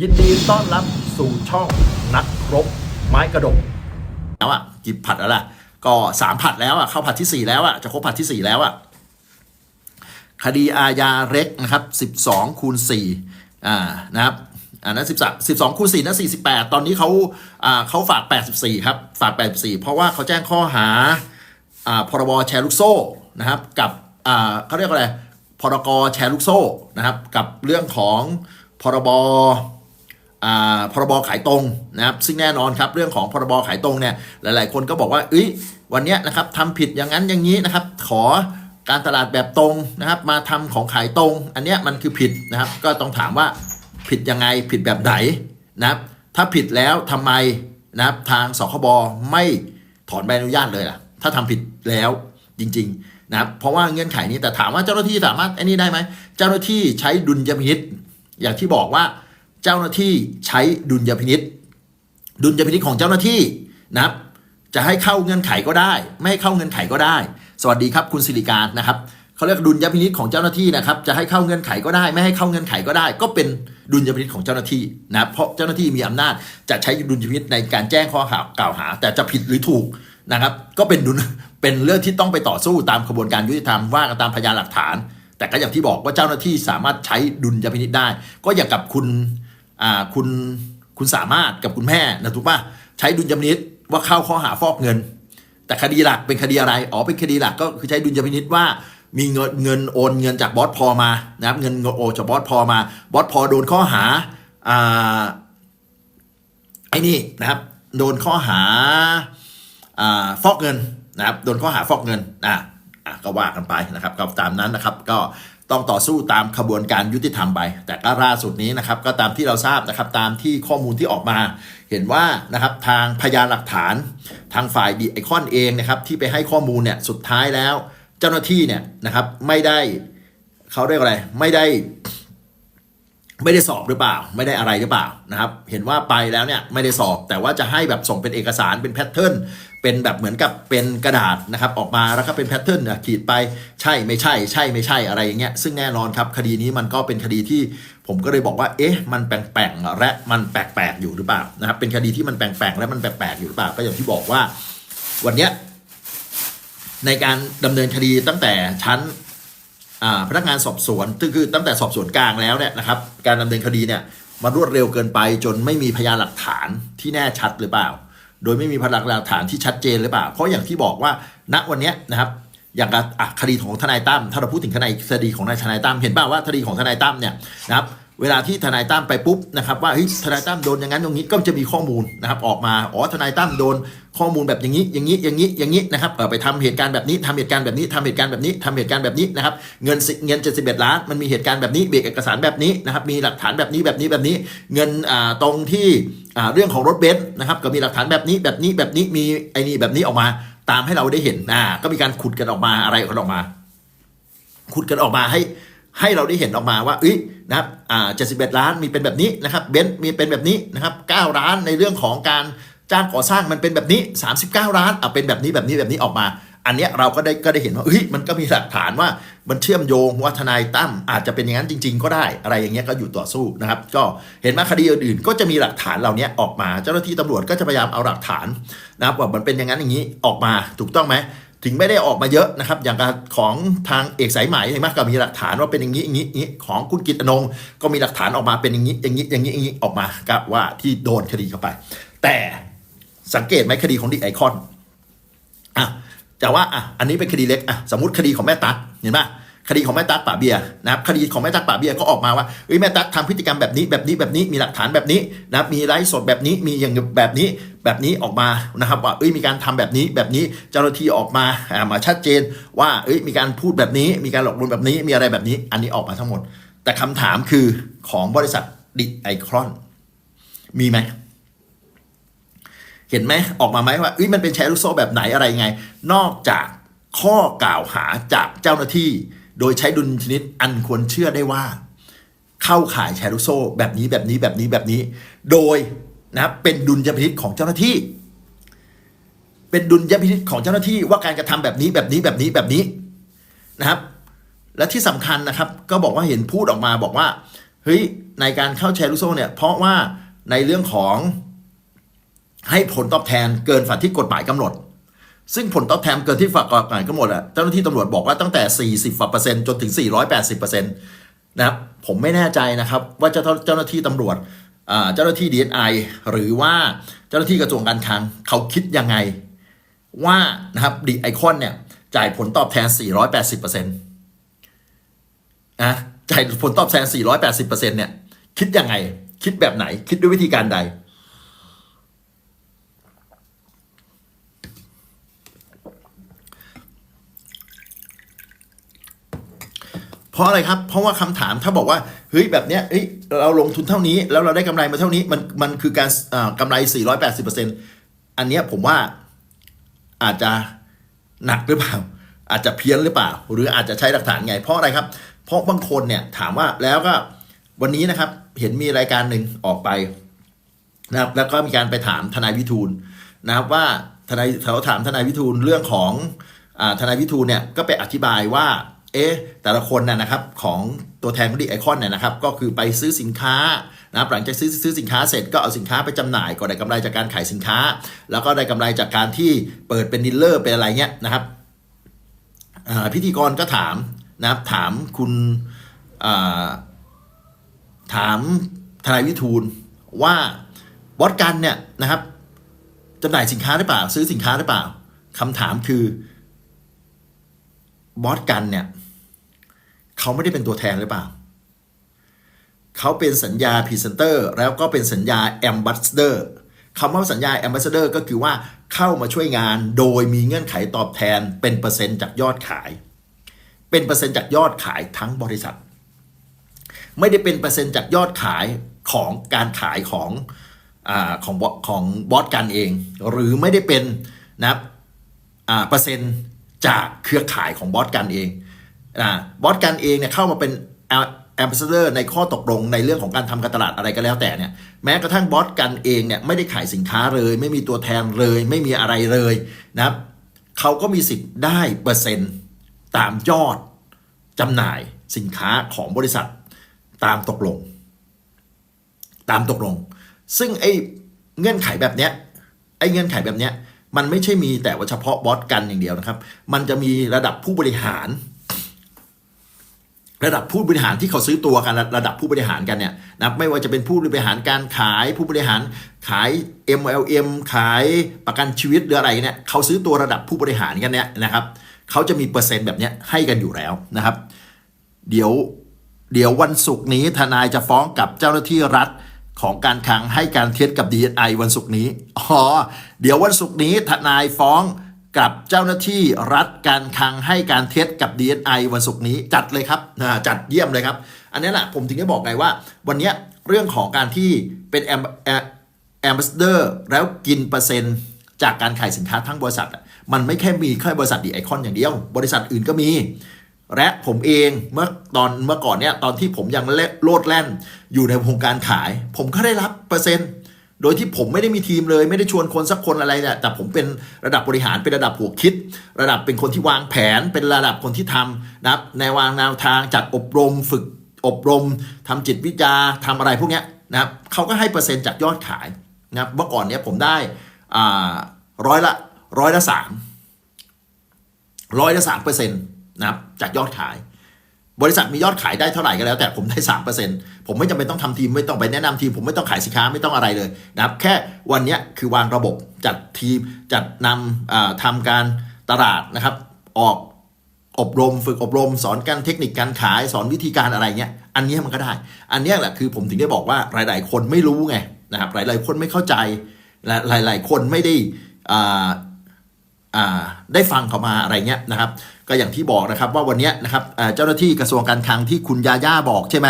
ยินดีต้อนรับสู่ช่องนักรบไม้กระดกแล้วอะกี่ผัดแล้วล่ะ ก็สามผัดแล้วอะเข้าผัดที่สี่แล้วอะจะครบผัดที่สี่แล้วอะคดีอาญาเล็กนะครับสิบสองคูณสี่อ่านะครับอันนั้นสิบสามสิบสองคูณสี่นั้นสี่สิบแปดตอนนี้เขาอ่าเขาฝากแปดสิบสี่ครับฝากแปดสิบสี่เพราะว่าเขาแจ้งข้อหาอ่าพรบแชร์ลูกโซ่นะครับ กับอ่าเขาเรียกว่าอะไรพรกแชร์ลูกโซ่นะครับ กับเรื่องของพรบ พรบขายตรงนะครับซึ่งแน่นอนครับเรื่องของพรบขายตรงเนี่ยหลาย ๆ คนก็บอกว่าเอ้ยวันเนี้ยนะครับทำผิดอย่างนั้นอย่างนี้นะครับ ขอการตลาดแบบตรงนะครับ มาทำของขายตรง อันเนี้ยมันคือผิดนะครับ ก็ต้องถามว่าผิดยังไงผิดแบบไหนนะครับ ถ้าผิดแล้วทำไมนะครับทางสคบไม่ถอนใบอนุญาตเลยล่ะ ถ้าทำผิดแล้วจริง ๆ นะครับ เพราะว่าเงื่อนไขนี้แต่ถามว่าเจ้าหน้าที่สามารถไอ้นี่ได้ไหมเจ้าหน้าที่ใช้ดุลยพินิษอย่างที่บอกว่า เจ้าหน้าที่ใช้ดุลยพินิษดุลยพินิษของเจ้าหน้าที่นะครับจะให้เข้าเงื่อนไขก็ได้ ไม่ให้เข้าเงื่อนไขก็ได้ สวัสดีครับคุณสิริการนะครับเขาเรียกดุลยพินิษของเจ้าหน้าที่นะครับจะให้เข้าเงื่อนไขก็ได้ ไม่ให้เข้าเงื่อนไขก็ได้ ก็เป็นดุลยพินิษของเจ้าหน้าที่นะครับเพราะเจ้าหน้าที่มีอำนาจจะใช้ดุลยพินิษในการแจ้งข้อกล่าวหา แต่จะผิดหรือถูกนะครับก็เป็นดุลเป็นเรื่องที่ต้องไปต่อสู้ตามกระบวนการยุติธรรมว่ากันตามพยานหลักฐาน แต่ก็อย่างที่บอกว่าเจ้าหน้าที่สามารถใช้ดุลยพินิษได้ ก็อย่างกับคุณ คุณคุณสามารถกับคุณแม่นะถูกปะใช้ดุลยพินิษว่าเข้าข้อหาฟอกเงิน แต่คดีหลักเป็นคดีอะไรอ๋อเป็นคดีหลักก็คือใช้ดุลยพินิษว่ามีเงินเงินโอนเงินจากบอสพอมานะครับเงินโอนจากบอสพอมาบอสพอโดนข้อหาอ่าไอ้นี่นะครับ โดนข้อหาอ่าฟอกเงินนะครับโดนข้อหาฟอกเงินอะอะก็ว่ากันไปนะครับก็ตามนั้นนะครับ ก็ ต้องต่อสู้ตามขบวนการยุติธรรมไป แต่ก็ล่าสุดนี้นะครับก็ตามที่เราทราบนะครับตามที่ข้อมูลที่ออกมา เห็นว่านะครับทางพยานหลักฐาน ทางฝ่ายดีไอคอนเองนะครับที่ไปให้ข้อมูลเนี่ยสุดท้ายแล้ว เจ้าหน้าที่เนี่ยนะครับไม่ได้เขาเรียกอะไรไม่ได้ ไม่ได้สอบหรือเปล่า ไม่ได้อะไรหรือเปล่านะครับ เห็นว่าไปแล้วเนี่ยไม่ได้สอบแต่ว่าจะให้แบบส่งเป็นเอกสารเป็นแพทเทิร์น เป็นแบบเหมือนกับเป็นกระดาษนะครับออกมาแล้วก็เป็นแพทเทิร์นขีดไปใช่ไม่ใช่ใช่ไม่ใช่อะไรอย่างเงี้ยซึ่งแน่นอนครับคดีนี้มันก็เป็นคดีที่ผมก็เลยบอกว่าเอ๊ะมันแปลกๆและมันแปลกๆอยู่หรือเปล่านะครับเป็นคดีที่มันแปลกๆและมันแปลกๆอยู่หรือเปล่าก็อย่างที่บอกว่า วันเนี้ยในการดำเนินคดีตั้งแต่ชั้นอ่าพนักงานสอบสวนคือคือตั้งแต่สอบสวนกลางแล้วเนี่ยนะครับการดำเนินคดีเนี่ยมันรวดเร็วเกินไปจนไม่มีพยานหลักฐานที่แน่ชัดหรือเปล่า โดยไม่มีพยานหลักฐานที่ชัดเจนหรือเปล่า เพราะอย่างที่บอกว่าณวันนี้นะครับอย่างกับคดีของทนายตั้มถ้าเราพูดถึงคดีคดีของนายทนายตั้มเห็นป่าวว่าคดีของทนายตั้มเนี่ยนะครับเวลาที่ทนายตั้มไปปุ๊บนะครับว่าเฮ้ยทนายตั้มโดนอย่างนั้นอย่างนี้ก็จะมีข้อมูลนะครับออกมาอ๋อทนายตั้มโดน ข้อมูลแบบอย่างนี้อย่างนี้อย่างนี้อย่างนี้นะครับเออไปทำเหตุการณ์แบบนี้ทำเหตุการณ์แบบนี้ทำเหตุการณ์แบบนี้ทำเหตุการณ์แบบนี้นะครับเงินสิเงิน 71 ล้านมันมีเหตุการณ์แบบนี้เบรกเอกสารแบบนี้นะครับมีหลักฐานแบบนี้แบบนี้แบบนี้ เงินอ่าตรงที่อ่าเรื่องของรถเบนซ์นะครับก็มีหลักฐานแบบนี้แบบนี้แบบนี้มีไอ้นี่แบบนี้ออกมาตามให้เราได้เห็นอ่าก็มีการขุดกันออกมาอะไรกันออกมา ขุดกันออกมาให้ให้เราได้เห็นออกมาว่าเอ้ยนะครับอ่า71ล้านมีเป็นแบบนี้นะครับเบนซ์มีเป็นแบบนี้นะครับ9ล้านในเรื่องของการ จ้างก่อสร้างมันเป็นแบบนี้ 39 ล้านอะเป็นแบบนี้แบบนี้แบบนี้ออกมา อันเนี้ยเราก็ได้ก็ได้เห็นว่าเฮ้ยมันก็มีหลักฐานว่ามันเชื่อมโยงว่าทนายตั้มอาจจะเป็นอย่างนั้นจริง ๆ ก็ได้อะไรอย่างเงี้ยก็อยู่ต่อสู้นะครับ ก็เห็นว่าคดีอื่นๆ ก็จะมีหลักฐานเหล่านี้ออกมา เจ้าหน้าที่ตำรวจก็จะพยายามเอาหลักฐานนะครับว่ามันเป็นอย่างนั้นอย่างนี้ออกมาถูกต้องไหมถึงไม่ได้ออกมาเยอะนะครับ อย่างกับของทางเอกสายไหมเห็นไหมก็มีหลักฐานว่าเป็นอย่างนี้อย่างนี้อย่างนี้ของคุณกิตตินงก็มีหลักฐานออกมาเป็นอย่างนี้อย่างนี้อย่างนี้อย่างนี้ออกมาก็ว่าที่โดนคดีเข้าไป แต่ สังเกตไหมคดีของดิไอคอนอะแต่ว่าอะอันนี้เป็นคดีเล็กอะสมมติคดีของแม่ตั๊กเห็นไหมคดีของแม่ตั๊กป่าเบียนะครับคดีของแม่ตั๊กป่าเบียก็ออกมาว่าเอ้ยแม่ตั๊กทำพฤติกรรมแบบนี้แบบนี้แบบนี้มีหลักฐานแบบนี้นะครับมีไลฟ์สดแบบนี้มีอย่างแบบนี้แบบนี้ออกมานะครับว่าเอ้ยมีการทำแบบนี้แบบนี้เจ้าหน้าที่ออกมาอ่ามาชัดเจน ว่าเอ้ยมีการพูดแบบนี้ มีการหลอกลวงแบบนี้มีอะไรแบบนี้ อันนี้ออกมาทั้งหมด แต่คำถามคือของบริษัทดิไอครอนมีไหม เห็นไหมออกมาไหมว่าอ้ยมันเป็นแชร์ลูกโซ่แบบไหนอะไรไง นอกจากข้อกล่าวหาจากเจ้าหน้าที่ โดยใช้ดุลพินิษอันควรเชื่อได้ว่า เข้าข่ายแชร์ลูกโซ่แบบนี้แบบนี้แบบนี้แบบนี้ โดยนะเป็นดุลยพินิษของเจ้าหน้าที่ เป็นดุลยพินิษของเจ้าหน้าที่ว่าการกระทำแบบนี้แบบนี้แบบนี้แบบนี้นะครับ และที่สำคัญนะครับ ก็บอกว่าเห็นพูดออกมาบอกว่าเฮ้ยในการเข้าแชร์ลูกโซ่เนี่ยเพราะว่าในเรื่องของ ให้ผลตอบแทนเกินฝันที่กฎหมายกำหนด ซึ่งผลตอบแทนเกินที่ฝันกฎหมายกำหนดอะเจ้าหน้าที่ตำรวจบอกว่าตั้งแต่ 40เปอร์เซ็นต์จนถึง 480เปอร์เซ็นต์นะครับผมไม่แน่ใจนะครับว่าเจ้าเจ้าหน้าที่ตำรวจอ่าเจ้าหน้าที่ DSI หรือว่าเจ้าหน้าที่กระทรวงการคลังเขาคิดยังไง ว่านะครับดีไอคอนเนี่ยจ่ายผลตอบแทน 480เปอร์เซ็นนะจ่ายผลตอบแทน 480เปอร์เซ็นเนี่ยคิดยังไง คิดแบบไหนคิดด้วยวิธีการใด เพราะอะไรครับ เพราะว่าคำถามถ้าบอกว่าเฮ้ยแบบเนี้ยเฮ้ยเราลงทุนเท่านี้ แล้วเราได้กำไรมาเท่านี้มันมันคือการอ่ากำไร 480%อันเนี้ยผมว่าอาจจะหนักหรือเปล่า อาจจะเพี้ยนหรือเปล่า หรืออาจจะใช้หลักฐานไง เพราะอะไรครับ เพราะบางคนเนี่ยถามว่าแล้วก็วันนี้นะครับเห็นมีรายการหนึ่งออกไปนะครับแล้วก็มีการไปถามทนายวิทูลนะครับว่าทนายเขาถามทนายวิทูลเรื่องของอาทนายวิทูลเนี่ยก็ไปอธิบายว่า เอ๊ะแต่ละคนน่ะนะครับของตัวแทนของดีไอคอนเนี่ยนะครับก็คือไปซื้อสินค้านะครับหลังจากซื้อซื้อสินค้าเสร็จก็เอาสินค้าไปจำหน่ายก็ได้กำไรจากการขายสินค้า แล้วก็ได้กำไรจากการที่เปิดเป็นดีลเลอร์เป็นอะไรเงี้ยนะครับพิธีกรก็ถามนะครับถามคุณถามทนายวิทูลว่าบอสกันเนี่ยนะครับจำหน่ายสินค้าหรือเปล่า ซื้อสินค้าหรือเปล่าคำถามคือบอสกันเนี่ย เขาไม่ได้เป็นตัวแทนหรือเปล่า เขาเป็นสัญญาพรีเซนเตอร์แล้วก็เป็นสัญญาแอมบัสเดอร์คำว่าสัญญาแอมบัสเดอร์ก็คือว่าเข้ามาช่วยงานโดยมีเงื่อนไขตอบแทนเป็นเปอร์เซ็นต์จากยอดขาย เป็นเปอร์เซ็นต์จากยอดขายทั้งบริษัท ไม่ได้เป็นเปอร์เซ็นต์จากยอดขายของการขายของอของบอของบอสกันเอง หรือไม่ได้เป็นนะเปอร์เซ็นต์จากเครือข่ายของบอสกันเอง บอสกันเองเนี่ยเข้ามาเป็นแอมบาสเดอร์ในข้อตกลงในเรื่องของการทำการตลาดอะไรก็แล้วแต่เนี่ยแม้กระทั่งบอสกันเองเนี่ยไม่ได้ขายสินค้าเลย ไม่มีตัวแทนเลย ไม่มีอะไรเลยนะครับเขาก็มีสิทธิ์ได้เปอร์เซ็นต์ตามยอดจำหน่ายสินค้าของบริษัทตามตกลง ตามตกลง ซึ่งไอ้เงื่อนไขแบบเนี้ยไอ้เงื่อนไขแบบเนี้ยมันไม่ใช่มีแต่ว่าเฉพาะบอสกันอย่างเดียวนะครับ มันจะมีระดับผู้บริหาร ระดับผู้บริหารที่เขาซื้อตัวกันระดับผู้บริหารกันเนี่ยนะไม่ว่าจะเป็นผู้บริหารการขายผู้บริหารขาย MLM ขายประกันชีวิตหรืออะไรเนี่ยเขาซื้อตัวระดับผู้บริหารกันเนี่ยนะครับเขาจะมีเปอร์เซ็นต์แบบนี้ให้กันอยู่แล้วนะครับ เดี๋ยวเดี๋ยววันศุกร์นี้ทนายจะฟ้องกับเจ้าหน้าที่รัฐของการคลังให้การเท็จกับ DSI วันศุกร์นี้อ๋อเดี๋ยววันศุกร์นี้ทนายฟ้อง กับเจ้าหน้าที่รัฐการคลังให้การเท็จกับ DSI วันศุกร์นี้จัดเลยครับจัดเยี่ยมเลยครับ อันนี้แหละผมถึงได้บอกไงว่า วันนี้เรื่องของการที่เป็นแอมแอมบาสเดอร์แล้วกินเปอร์เซ็นต์จากการขายสินค้าทั้งบริษัท มันไม่แค่มีแค่บริษัทดีไอคอนอย่างเดียว บริษัทอื่นก็มี และผมเองเมื่อตอนเมื่อก่อนเนี่ยตอนที่ผมยังโลดแล่นอยู่ในวงการขาย ผมก็ได้รับเปอร์เซ็นต์ โดยที่ผมไม่ได้มีทีมเลย ไม่ได้ชวนคนสักคนอะไรเนี่ยแต่ผมเป็นระดับบริหารเป็นระดับหัวคิด ระดับเป็นคนที่วางแผน เป็นระดับคนที่ทำนะครับในวางแนวทางจัดอบรมฝึกอบรมทำจิตวิจาทำอะไรพวกเนี้ยนะครับเขาก็ให้เปอร์เซ็นต์จากยอดขายนะครับเมื่อก่อนเนี่ยผมได้ร้อยละร้อยละสามร้อยละสามเปอร์เซ็นต์นะครับจากยอดขาย บริษัทมียอดขายได้เท่าไหร่ก็แล้ว แต่ผมได้สามเปอร์เซ็นต์ผมไม่จำเป็นต้องทำทีมไม่ต้องไปแนะนำทีม ผมไม่ต้องขายสินค้าไม่ต้องอะไรเลยนะครับแค่วันนี้คือวางระบบจัดทีมจัดนำอ่าทำการตลาดนะครับ ออกอบรมฝึกอบรม สอนการเทคนิคการขายสอนวิธีการอะไรเงี้ยอันนี้มันก็ได้ อันนี้แหละคือผมถึงได้บอกว่าหลาย ๆ คนไม่รู้ไงนะครับหลาย ๆ คนไม่เข้าใจและหลาย ๆ คนไม่ได้ได้ฟังเขามาอะไรเงี้ยนะครับ ก็อย่างที่บอกนะครับว่าวันนี้นะครับเจ้าหน้าที่กระทรวงการคลังที่คุณยาย่าบอกใช่ไหม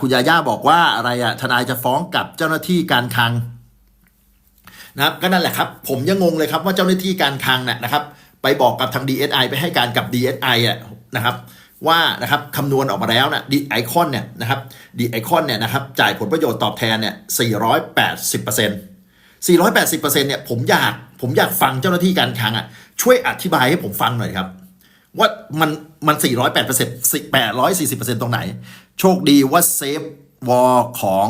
คุณยาย่าบอกว่าอะไรอะทนายจะฟ้องกับเจ้าหน้าที่การคลังนะครับก็นั่นแหละครับ ผมยังงงเลยครับว่าเจ้าหน้าที่การคลังเนี่ยนะครับ ไปบอกกับทาง DSI ไปให้การกับ DSI อะนะครับ ว่านะครับคำนวณออกมาแล้วนะดีไอคอนเนี่ยนะครับดีไอคอนเนี่ยนะครับจ่ายผลประโยชน์ตอบแทนเนี่ย480เปอร์เซ็นต์480%เนี่ยผมอยากผมอยากฟังเจ้าหน้าที่การคลังอะช่วยอธิบายให้ผมฟังหน่อยครับ ว่ามันมัน 408% 840%ตรงไหน โชคดีว่าเซฟวอของ